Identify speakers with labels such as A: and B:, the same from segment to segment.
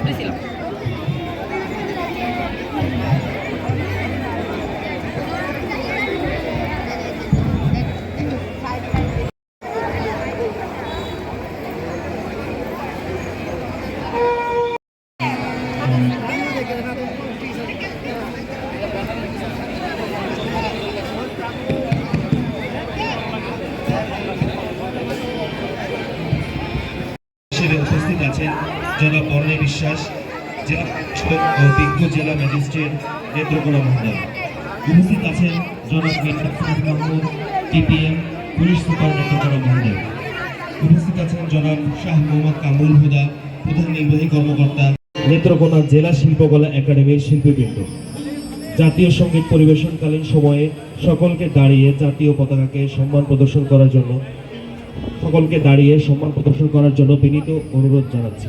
A: Priscila. উপস্থিত আছেন, জনাব বর্ণে বিশ্বাস, জেলা বিজ্ঞ জেলা ম্যাজিস্ট্রেট নেত্রকোনা মহোদয়। উপস্থিত আছেন জনাব Mirza Mahmud TPM police super Netrokona মহোদয়। উপস্থিত আছেন জনাব শাহ মোহাম্মদ কামরুল হুদা, প্রধান নির্বাহী কর্মকর্তা, নেত্রকোনা জেলা শিল্পকলা একাডেমির শিল্পীবৃন্দ। জাতীয় সংগীত পরিবেশনকালীন সময়ে সকলকে দাঁড়িয়ে জাতীয় পতাকাকে সম্মান প্রদর্শন করার জন্য সকলকে দাঁড়িয়ে সম্মান প্রদর্শন করার জন্য বিনীত অনুরোধ জানাচ্ছি।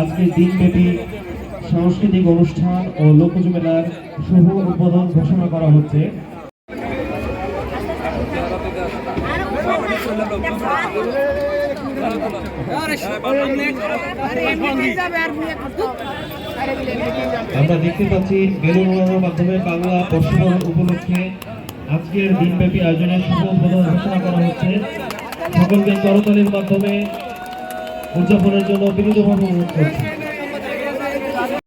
A: আজকের দিনব্যাপী সাংস্কৃতিক অনুষ্ঠান ও লোকজ মেলার শুভ উদ্বোধন ঘোষণা করা হচ্ছে। আমরা দেখতে পাচ্ছি বেলুন মাধ্যমে বাংলা বর্ষবরণ উপলক্ষে আজকের দিনব্যাপী আয়োজনের শুভ উদ্বোধন ঘোষণা করা হচ্ছে। সকলকে করতালির মাধ্যমে উদযাপনের জন্য বিনীতভাবে অনুরোধ করছি।